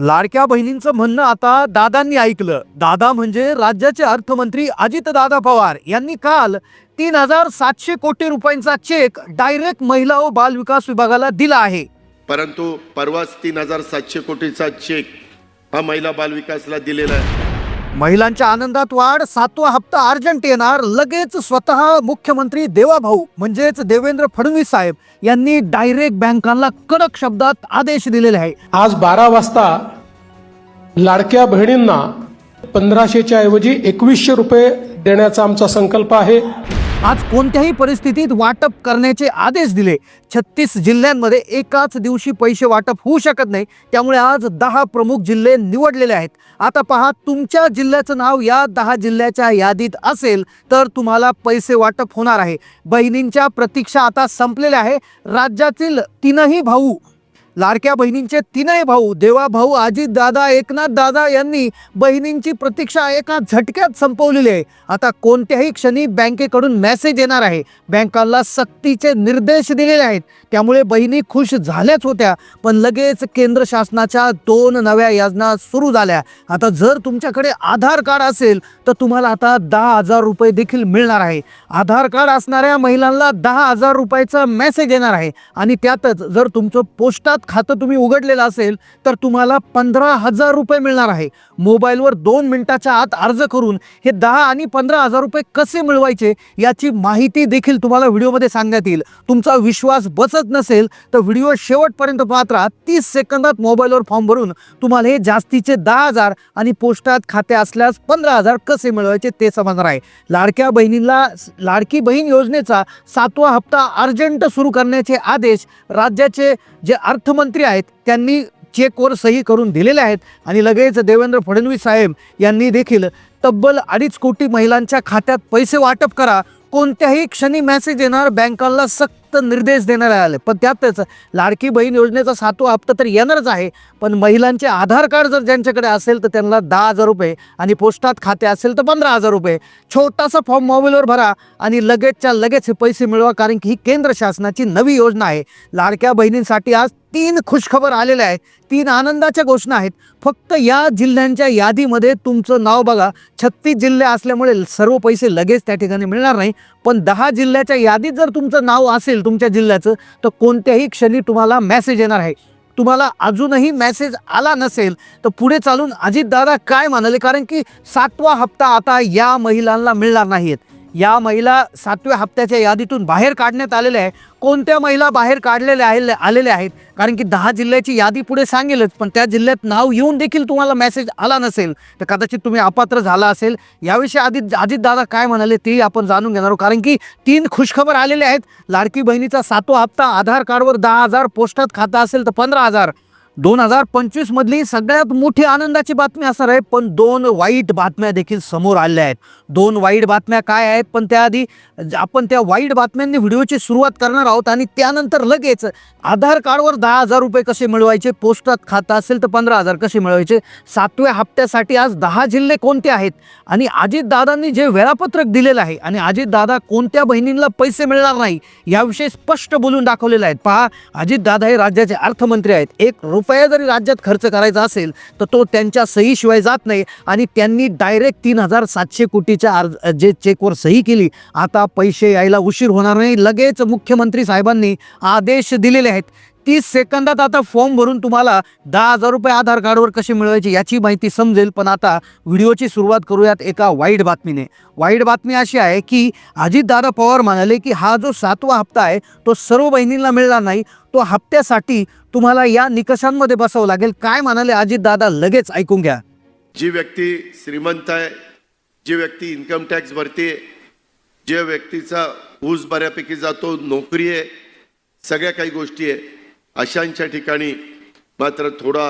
लाडक्या बहिणींचं म्हणणं आता दादांनी ऐकलं. दादा म्हणजे राज्याचे अर्थमंत्री अजित दादा पवार. यांनी काल तीन हजार सातशे कोटी रुपयांचा चेक डायरेक्ट महिला व बाल विकास विभागाला दिला आहे. परंतु परवाच तीन हजार सातशे कोटीचा चेक हा महिला बालविकासला दिलेला आहे. महिलांच्या आनंदात वाढ सातवा हप्ता अर्जंट येणार. लगेच स्वतः मुख्यमंत्री देवाभाऊ म्हणजेच देवेंद्र फडणवीस साहेब यांनी डायरेक्ट बँकांना कडक शब्दात आदेश दिलेले आहे आज बारा वाजता लाडक्या बहिणींना पंधराशेच्या ऐवजी एकवीसशे रुपये देण्याचा आमचा संकल्प आहे. आज कोणत्याही परिस्थितीत वाटप करण्याचे आदेश दिले. छत्तीस जिल्ह्यांमध्ये एकाच दिवशी पैसे वाटप होऊ शकत नाही. त्यामुळे आज दहा प्रमुख जिल्हे निवडलेले आहेत. आता पहा तुमच्या जिल्ह्याचं नाव या दहा जिल्ह्याच्या यादीत असेल तर तुम्हाला पैसे वाटप होणार आहे. बहिणींच्या प्रतीक्षा आता संपलेल्या आहे. राज्यातील तीनही भाऊ लाडक्या बहिणींचे तीनही भाऊ देवा भाऊ अजित दादा एकनाथ दादा यांनी बहिणींची प्रतीक्षा एका झटक्यात संपवलेली आहे. आता कोणत्याही क्षणी बँकेकडून मेसेज येणार आहे. बँकांना सक्तीचे निर्देश दिलेले आहेत. त्यामुळे बहिणी खुश झाल्याच होत्या पण लगेच केंद्र शासनाच्या दोन नव्या योजना सुरू झाल्या. आता जर तुमच्याकडे आधार कार्ड असेल तर तुम्हाला आता दहा हजार रुपये देखील मिळणार आहे. आधार कार्ड असणाऱ्या महिलांना दहा हजार रुपयाचा मेसेज येणार आहे. आणि त्यातच जर तुमचं पोस्टात खातं तुम्ही उघडलेलं असेल तर तुम्हाला पंधरा हजार रुपये मिळणार आहे. मोबाईलवर दोन मिनिटाच्या आत अर्ज करून हे दहा आणि पंधरा हजार रुपये कसे मिळवायचे याची माहिती देखील तुम्हाला व्हिडिओमध्ये सांगण्यात येईल. तुमचा विश्वास बसत नसेल तर व्हिडिओ शेवटपर्यंत पाहत राहा. तीस सेकंदात मोबाईलवर फॉर्म भरून तुम्हाला हे जास्तीचे दहा हजार आणि पोस्टात खाते असल्यास पंधरा हजार कसे मिळवायचे ते समजणार आहे. लाडक्या बहिणींना लाडकी बहीण योजनेचा सातवा हप्ता अर्जंट सुरू करण्याचे आदेश राज्याचे जे अर्थ मुख्यमंत्री आहेत त्यांनी चेकवर सही करून दिलेले आहेत आणि लगेच देवेंद्र फडणवीस साहेब यांनी देखील तब्बल अडीच कोटी महिलांच्या खात्यात पैसे वाटप करा. कोणत्याही क्षणी मेसेज येणार बँकांना सक्त निर्देश देण्यात आले. पण त्यातच लाडकी बहीण योजनेचा सातवा हप्ता तर येणारच आहे. पण महिलांचे आधार कार्ड जर ज्यांच्याकडे असेल तर त्यांना दहा हजार रुपये आणि पोस्टात खाते असेल तर पंधरा हजार रुपये. छोटासा फॉर्म मोबाईलवर भरा आणि लगेचच्या लगेच हे पैसे मिळवा कारण की ही केंद्र शासनाची नवी योजना आहे. लाडक्या बहिणींसाठी आज तीन खुशखबर आलेल्या आहेत. तीन आनंदाच्या घोषणा आहेत. फक्त या जिल्ह्यांच्या यादीमध्ये तुमचं नाव बघा. छत्तीस जिल्हे असल्यामुळे सर्व पैसे लगेच त्या ठिकाणी मिळणार नाही. पण दहा जिल्ह्याच्या यादीत जर तुमचं नाव असेल तुमच्या जिल्ह्याचं तर कोणत्याही क्षणी तुम्हाला मॅसेज येणार आहे. तुम्हाला अजूनही मेसेज आला नसेल तर पुढे चालून अजितदादा काय म्हणाले? कारण की सातवा हप्ता आता या महिलांना मिळणार नाहीत या महिला सातव्या हप्त्याच्या यादीतून बाहेर काढण्यात आलेल्या आहे कोणत्या महिला बाहेर काढलेल्या आहे आलेल्या आहेत? कारण की दहा जिल्ह्याची यादी पुढे सांगेलच पण त्या जिल्ह्यात नाव येऊन देखील तुम्हाला मेसेज आला नसेल तर कदाचित तुम्ही अपात्र झाला असेल. याविषयी आधी अजितदादा काय म्हणाले तेही आपण जाणून घेणार आहोत. कारण की तीन खुशखबर आलेले आहेत. लाडकी बहिणीचा सातवा हप्ता आधार कार्डवर दहा हजार पोस्टात खाता असेल तर पंधरा हजार. दोन हजार पंचवीस मधली सगळ्यात मोठी आनंदाची बातमी असणार आहे पण दोन वाईट बातम्या देखील समोर आल्या आहेत. दोन वाईट बातम्या काय आहेत पण त्याआधी ज- आपण त्या वाईट बातम्यांनी व्हिडिओची सुरुवात करणार आहोत आणि त्यानंतर लगेच आधार कार्डवर दहा हजार रुपये कसे मिळवायचे पोस्टात खातं असेल तर पंधरा हजार कसे मिळवायचे सातव्या हप्त्यासाठी आज दहा जिल्हे कोणते आहेत आणि अजितदादांनी जे वेळापत्रक दिलेलं आहे आणि अजितदादा कोणत्या बहिणींना पैसे मिळणार नाही याविषयी स्पष्ट बोलून दाखवलेलं आहेत पहा अजितदादा हे राज्याचे अर्थमंत्री आहेत. एक रुपया जरी राज्यात खर्च करायचा असेल तर तो त्यांच्या सहीशिवाय जात नाही. आणि त्यांनी डायरेक्ट तीन हजार सातशे कोटीच्या अर्ज जे चेकवर सही केली आता पैसे यायला उशीर होणार नाही. लगेच मुख्यमंत्री साहेबांनी आदेश दिलेले आहेत. तीस सेकंदात आता फॉर्म भरून तुम्हाला दहा हजार रुपये आधार कार्डवर कसे मिळवायचे याची माहिती समजेल. पण आता व्हिडिओची सुरुवात करूयात एका वाईट बातमीने. वाईट बातमी अशी आहे की अजितदादा पवार म्हणाले की हा जो सातवा हप्ता आहे तो सर्व बहिणींना मिळणार नाही. तो हप्त्यासाठी तुम्हाला या निकषांमध्ये बसावं लागेल. काय म्हणाले अजितदादा लगेच ऐकून घ्या. जी व्यक्ती श्रीमंत आहे जी व्यक्ती इन्कम टॅक्स भरते जे व्यक्तीचा ऊस बऱ्यापैकी जातो नोकरी आहे सगळ्या काही गोष्टी आहे. अशांच्या ठिकाणी मात्र थोडा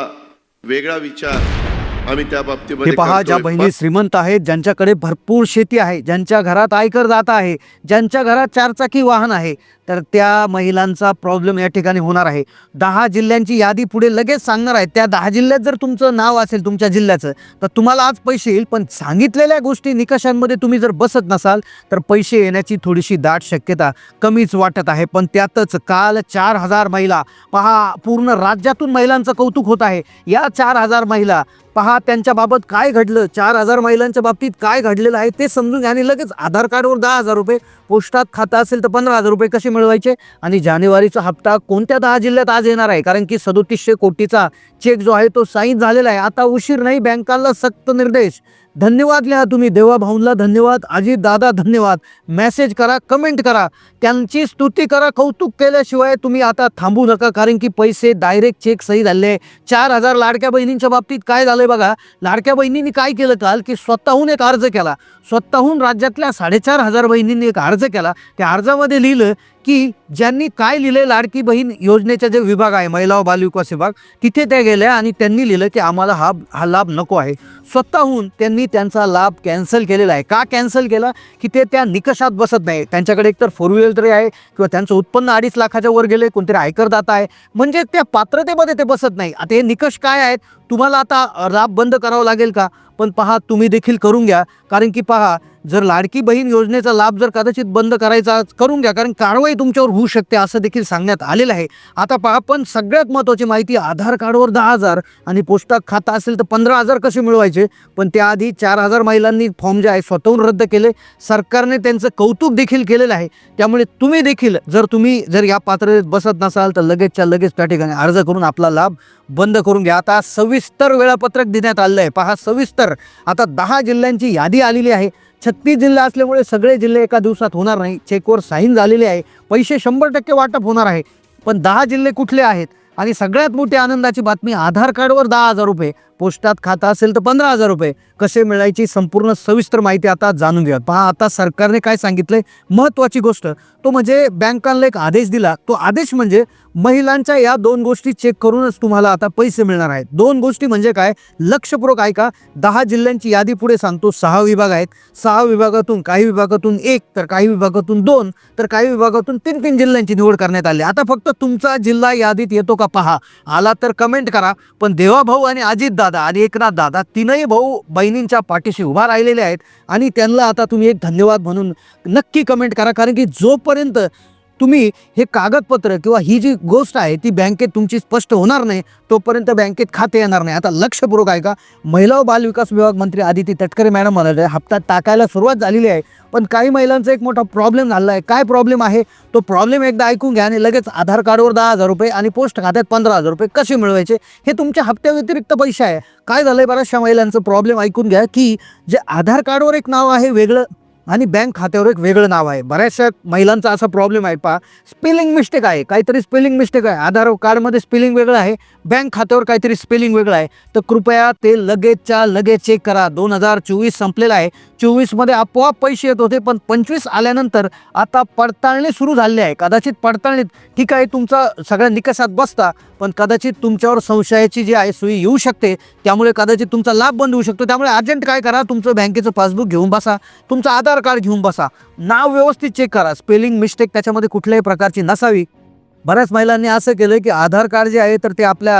वेगळा विचार आम्ही त्या हे बाबतीमध्ये पहा ज्या. बहिणी श्रीमंत आहेत ज्यांच्याकडे भरपूर शेती आहे ज्यांच्या घरात आयकर दाता आहे ज्यांच्या घरात चारचाकी वाहन आहे तर त्या महिलांचा प्रॉब्लेम या ठिकाणी होणार आहे. दहा जिल्ह्यांची यादी पुढे लगेच सांगणार आहे. त्या दहा जिल्ह्यात जर तुमचं नाव असेल तुमच्या जिल्ह्याचं तर तुम्हाला आज पैसे येईल पण सांगितलेल्या गोष्टी निकषांमध्ये तुम्ही जर बसत नसाल तर पैसे येण्याची थोडीशी दाट शक्यता कमीच वाटत आहे. पण त्यातच काल चार हजार महिला पहा पूर्ण राज्यातून महिलांचं कौतुक होत आहे. या चार हजार महिला पहा त्यांच्याबाबत काय घडलं? चार हजार महिलांच्या बाबतीत काय घडलेलं आहे ते समजून घ्या आणि लगेच आधार कार्डवर दहा हजार रुपये पोस्टात खातं असेल तर पंधरा हजार रुपये कसे मिळवायचे? आणि जानेवारीचा हप्ता कोणत्या दहा जिल्ह्यात आज येणार आहे? कारण की सदोतीसशे कोटीचा चेक जो आहे तो साईन झालेला आहे. आता उशीर नाही बँकांना सक्त निर्देश. धन्यवाद लिहा तुम्ही देवाभाऊंला धन्यवाद आजी दादा धन्यवाद. मेसेज करा कमेंट करा. त्यांची स्तुती करा कौतुक केल्याशिवाय तुम्ही आता थांबू नका कारण की पैसे डायरेक्ट चेक सही झाले चार हजार लाडक्या बहिणींच्या बाबतीत काय झालंय बघा. लाडक्या बहिणींनी काय केलं काल? की स्वतःहून एक अर्ज केला. स्वतःहून राज्यातल्या साडेचार हजार बहिणींनी एक अर्ज केला. त्या अर्जामध्ये लिहिलं की ज्यांनी काय लिहिलं लाडकी बहीण योजनेचा जे विभाग आहे महिला व बालविकास विभाग तिथे त्या गेल्या आणि त्यांनी लिहिलं की आम्हाला हा हा लाभ नको आहे. स्वतःहून त्यांनी त्यांचा लाभ कॅन्सल केलेला आहे. का कॅन्सल केला? की ते त्या निकषात बसत नाही. त्यांच्याकडे एकतर फोर व्हीलर तरी आहे किंवा त्यांचं उत्पन्न अडीच लाखाच्या वर गेले कोणतरी आयकरदाता आहे. म्हणजे त्या पात्रतेमध्ये ते बसत नाही. आता हे निकष काय आहेत? तुम्हाला आता लाभ बंद करावा लागेल का? पण पहा तुम्ही देखील करून घ्या. कारण की पहा जर लाडकी बहीण योजनेचा लाभ जर कदाचित बंद करायचा करून घ्या कारण कारवाई तुमच्यावर होऊ शकते असं देखील सांगण्यात आलेलं आहे. आता पहा पण सगळ्यात महत्त्वाची माहिती आधार कार्डवर दहा हजार आणि पोस्टाक खाता असेल तर पंधरा हजार कसे मिळवायचे? पण त्याआधी चार हजार महिलांनी फॉर्म जे आहे स्वतःहून रद्द केले. सरकारने त्यांचं कौतुक देखील केलेलं आहे. त्यामुळे तुम्ही देखील जर तुम्ही जर या पात्रतेत बसत नसाल तर लगेचच्या लगेच त्या ठिकाणी अर्ज करून आपला लाभ बंद करून घ्या. आता सविस्तर वेळापत्रक देण्यात आलेलं आहे. पहा सविस्तर. आता दहा जिल्ह्यांची यादी आलेली आहे. छत्तीस जिल्हा असल्यामुळे सगळे जिल्हे एका दिवसात होणार नाही. चेकवर साईन झालेले आहे. पैसे शंभर टक्के वाटप होणार आहे. पण दहा जिल्हे कुठले आहेत? आणि सगळ्यात मोठी आनंदाची बातमी आधार कार्डवर दहा हजार रुपये. पोस्टात खाता असेल तर पंधरा हजार रुपये. कसे मिळायची संपूर्ण सविस्तर माहिती आता जाणून घ्या पहा आता सरकारने काय सांगितलंय? महत्त्वाची गोष्ट. तो म्हणजे बँकांना एक आदेश दिला. तो आदेश म्हणजे महिलांच्या या दोन गोष्टी चेक करूनच तुम्हाला आता पैसे मिळणार आहेत. दोन गोष्टी म्हणजे काय? लक्षपूर्वक ऐका. दहा जिल्ह्यांची यादी पुढे सांगतो. सहा विभाग आहेत. सहा विभागातून काही विभागातून एक तर काही विभागातून दोन तर काही विभागातून तीन तीन जिल्ह्यांची निवड करण्यात आली. आता फक्त तुमचा जिल्हा यादीत येतो का? पहा. आला तर कमेंट करा. पण देवाभाऊ आणि अजित दादा आणि एकनाथ दादा तीनही भाऊ बहिणींच्या पाठीशी उभा राहिलेले आहेत. आणि त्यांना आता तुम्ही एक धन्यवाद म्हणून नक्की कमेंट करा. कारण की जोपर्यंत तुम्ही हे कागदपत्र किंवा ही जी गोष्ट आहे ती बँकेत तुमची स्पष्ट होणार नाही तोपर्यंत बँकेत खाते येणार नाही. आता लक्षपूर्वक आहे का महिला व बालविकास विभाग मंत्री आदिती तटकरे मॅडम म्हणाले हप्ता टाकायला सुरुवात झालेली आहे पण काही महिलांचा एक मोठा प्रॉब्लेम झाला आहे. काय प्रॉब्लेम आहे? तो प्रॉब्लेम एकदा ऐकून घ्या आणि लगेच आधार कार्डवर दहा हजार रुपये आणि पोस्ट खात्यात पंधरा हजार रुपये कसे मिळवायचे? हे तुमच्या हप्त्या व्यतिरिक्त पैसे आहे. काय झालं आहे बऱ्याचशा महिलांचं प्रॉब्लेम ऐकून घ्या की जे आधार कार्डवर एक नाव आहे वेगळं आणि बँक खात्यावर एक वेगळं नाव आहे. बऱ्याचशा महिलांचा असा प्रॉब्लेम आहे. पहा स्पेलिंग मिस्टेक आहे. काहीतरी स्पेलिंग मिस्टेक आहे. आधार कार्डमध्ये स्पेलिंग वेगळं आहे. बँक खात्यावर काहीतरी स्पेलिंग वेगळं आहे. तर कृपया ते लगेचच्या लगेच चेक करा. दोन हजार चोवीस संपलेलं आहे. चोवीसमध्ये आपोआप पैसे येत होते पण पंचवीस आल्यानंतर आता पडताळणी सुरू झाली आहे. कदाचित पडताळणीत ठीक आहे तुमचा सगळ्या निकषात बसता. पण कदाचित तुमच्यावर संशयाची जी आहे सोयी येऊ शकते त्यामुळे कदाचित तुमचा लाभ बंद होऊ शकतो. त्यामुळे अर्जंट काय करा तुमचं बँकेचं पासबुक घेऊन बसा तुमचं आधार कार्ड घेऊन बसा. नाव व्यवस्थित चेक करा. स्पेलिंग मिस्टेक त्याच्यामध्ये कुठल्याही प्रकारची नसावी. बऱ्याच महिलांनी असं केलं की आधार कार्ड जे आहे तर ते आपल्या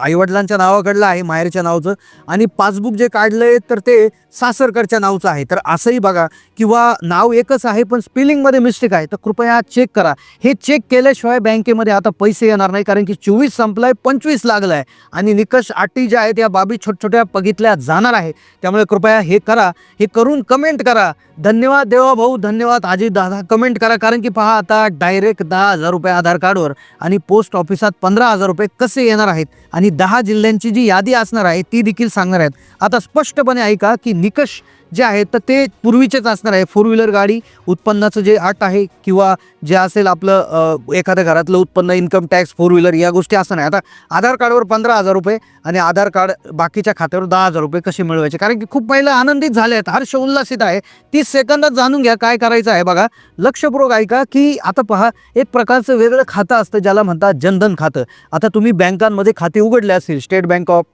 आईवडिलांच्या नावाकडलं आहे माहेरच्या नावाचं. आणि पासबुक जे काढलं आहे तर ते सासरकडच्या नावचं आहे. तर असंही बघा किंवा नाव एकच आहे पण स्पेलिंगमध्ये मिस्टेक आहे. तर कृपया चेक करा. हे चेक केल्याशिवाय बँकेमध्ये आता पैसे येणार नाही कारण की चोवीस संपलाय पंचवीस लागलं आहे आणि निकष अटी ज्या आहेत या बाबी छोट्या बघितल्या जाणार आहे. त्यामुळे कृपया हे करा. हे करून कमेंट करा. धन्यवाद देवा भाऊ धन्यवाद. आजी दादा कमेंट करा. कारण की पहा आता डायरेक्ट दहा हजार रुपये आधार कार्ड कार्डवर आणि पोस्ट ऑफिसात पंधरा हजार रुपये कसे येणार आहेत आणि दहा जिल्ह्यांची जी यादी असणार आहे ती देखील सांगणार आहेत. आता स्पष्टपणे ऐका की निकष जे आहे तर ते पूर्वीचेच असणार आहे. फोर व्हीलर गाडी उत्पन्नाचं जे अट आहे किंवा जे असेल आपलं एखाद्या घरातलं उत्पन्न इन्कम टॅक्स फोर व्हीलर या गोष्टी असं नाही आता आधार कार्डवर पंधरा हजार रुपये आणि आधार कार्ड बाकीच्या खात्यावर दहा हजार रुपये कसे मिळवायचे? कारण की खूप महिला आनंदित झाल्या आहेत. हर्ष उल्हासित आहे. तीस सेकंदात जाणून घ्या काय करायचं आहे बघा. लक्षपूर्वक ऐका की आता पहा एक प्रकारचं वेगळं खातं असतं ज्याला म्हणतात जनधन खातं. आता तुम्ही बँकांमध्ये खाते उघडले असतील state bank of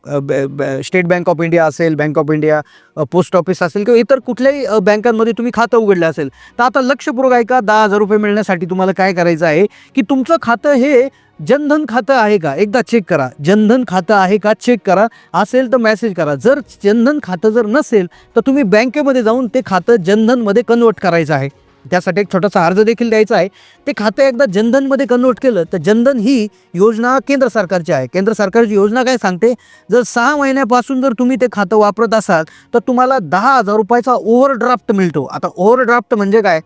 state bank of India असेल bank of India post office असेल किंवा इतर कुठल्याही बँकांमध्ये तुम्ही खातं उघडलं असेल तर आता लक्षपूर्वक ऐका दहा हजार रुपये मिळण्यासाठी तुम्हाला काय करायचं आहे? की तुमचं खातं हे जनधन खातं आहे का? एकदा चेक करा. जनधन खातं आहे का? चेक करा. असेल तर मेसेज करा. जर जनधन खातं जर नसेल तर तुम्ही बँकेमध्ये जाऊन ते खातं जनधनमध्ये कन्वर्ट करायचं आहे. त्यासाठी एक छोटासा अर्ज देखील द्यायचा आहे. ते खातं एकदा जनधनमध्ये कन्वर्ट केलं तर जनधन ही योजना केंद्र सरकारची आहे. केंद्र सरकारची योजना काय सांगते? जर सहा महिन्यापासून जर तुम्ही ते खातं वापरत असाल तर तुम्हाला दहा हजार रुपयाचा ओव्हरड्राफ्ट मिळतो. आता ओव्हरड्राफ्ट म्हणजे काय?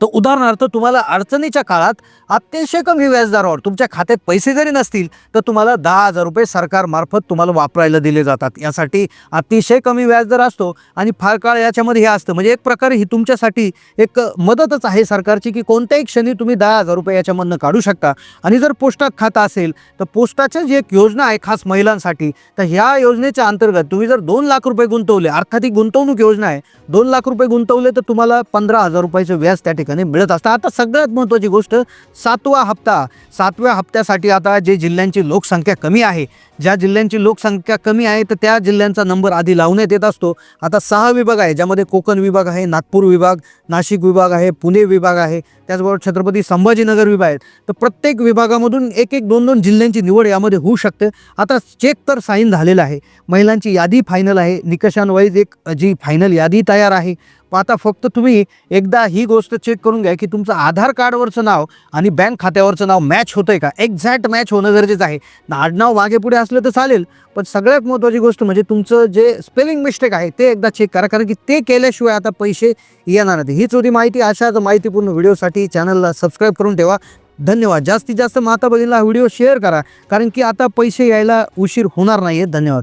तर उदाहरणार्थ तुम्हाला अडचणीच्या काळात अतिशय कमी व्याजदरावर तुमच्या खात्यात पैसे जरी नसतील तर तुम्हाला दहा हजार रुपये सरकारमार्फत तुम्हाला वापरायला दिले जातात. यासाठी अतिशय कमी व्याजदर असतो आणि फार काळ याच्यामध्ये हे असतं. म्हणजे एक प्रकारे ही तुमच्यासाठी एक मदतच आहे सरकारची की कोणत्याही क्षणी तुम्ही दहा हजार रुपये याच्यामधनं काढू शकता. आणि जर पोस्टात खातं असेल तर पोस्टाच्या जी एक योजना आहे खास महिलांसाठी तर ह्या योजनेच्या अंतर्गत तुम्ही जर दोन लाख रुपये गुंतवले अर्थात ही गुंतवणूक योजना आहे दोन लाख रुपये गुंतवले तर तुम्हाला पंधरा हजार रुपयाचं व्याज त्या ठिकाणी मिळत असतं आता सगळ्यात महत्त्वाची गोष्ट सातवा हप्ता. सातव्या हप्त्यासाठी आता जे जिल्ह्यांची लोकसंख्या कमी आहे ज्या जिल्ह्यांची लोकसंख्या कमी आहे तर त्या जिल्ह्यांचा नंबर आधी लावण्यात येत असतो. आता सहा विभाग आहे ज्यामध्ये कोकण विभाग आहे नागपूर विभाग नाशिक विभाग आहे पुणे विभाग आहे. त्याचबरोबर छत्रपती संभाजीनगर विभाग आहेत. तर प्रत्येक विभागामधून एक एक दोन दोन जिल्ह्यांची निवड यामध्ये होऊ शकते. आता चेक तर साईन झालेला आहे. महिलांची यादी फायनल आहे. निकषांवाईज एक जी फायनल यादी तयार आहे. पण आता फक्त तुम्ही एकदा ही गोष्ट चेक करून घ्या की तुमचं आधार कार्डवरचं नाव आणि बँक खात्यावरचं नाव मॅच होतं आहे का? एक्झॅक्ट मॅच होणं गरजेचं आहे. आडनाव मागे पुढे असलं तर चालेल. पण सगळ्यात महत्त्वाची गोष्ट म्हणजे तुमचं जे स्पेलिंग मिस्टेक आहे ते एकदा चेक करा. कारण की ते केल्याशिवाय आता पैसे येणार नाही हीच होती माहिती. अशाच माहितीपूर्ण व्हिडिओसाठी चॅनलला सबस्क्राईब करून ठेवा. धन्यवाद. जास्तीत जास्त माता बहिणीला व्हिडिओ शेअर करा. कारण की आता पैसे यायला उशीर होणार नाही धन्यवाद.